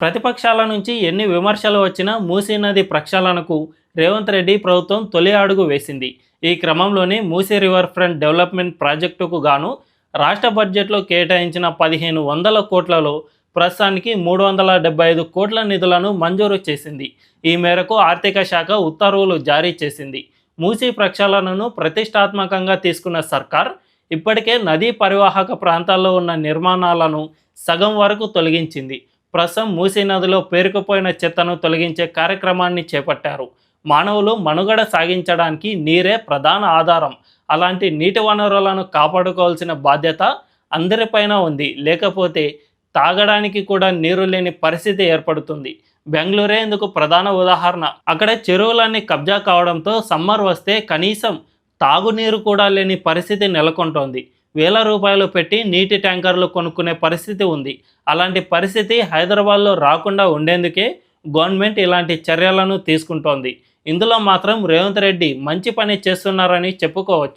ప్రతిపక్షాల నుంచి ఎన్ని విమర్శలు వచ్చినా మూసీ నది ప్రక్షాళనకు రేవంత్ రెడ్డి ప్రభుత్వం తొలి అడుగు వేసింది. ఈ క్రమంలోనే మూసీ రివర్ ఫ్రంట్ డెవలప్మెంట్ ప్రాజెక్టుకు గాను రాష్ట్ర బడ్జెట్లో కేటాయించిన పదిహేను వందల కోట్లలో ప్రస్తుతానికి మూడు వందల డెబ్బై ఐదు కోట్ల నిధులను మంజూరు చేసింది. ఈ మేరకు ఆర్థిక శాఖ ఉత్తర్వులు జారీ చేసింది. మూసీ ప్రక్షాళనను ప్రతిష్టాత్మకంగా తీసుకున్న సర్కార్ ఇప్పటికే నదీ పరివాహక ప్రాంతాల్లో ఉన్న నిర్మాణాలను సగం వరకు తొలగించింది. ప్రస్తుతం మూసీ నదిలో పేరుకుపోయిన చెత్తను తొలగించే కార్యక్రమాన్ని చేపట్టారు. మానవులు మనుగడ సాగించడానికి నీరే ప్రధాన ఆధారం. అలాంటి నీటి వనరులను కాపాడుకోవాల్సిన బాధ్యత అందరిపైన ఉంది. లేకపోతే తాగడానికి కూడా నీరు లేని పరిస్థితి ఏర్పడుతుంది. బెంగళూరే ఇందుకు ప్రధాన ఉదాహరణ. అక్కడ చెరువులన్నీ కబ్జా కావడంతో సమ్మర్ వస్తే కనీసం తాగునీరు కూడా లేని పరిస్థితి నెలకొంటోంది. వేల రూపాయలు పెట్టి నీటి ట్యాంకర్లు కొనుక్కునే పరిస్థితి ఉంది. అలాంటి పరిస్థితి హైదరాబాద్లో రాకుండా ఉండేందుకే గవర్నమెంట్ ఇలాంటి చర్యలను తీసుకుంటోంది. ఇందులో మాత్రం రేవంత్ రెడ్డి మంచి పని చేస్తున్నారని చెప్పుకోవచ్చు.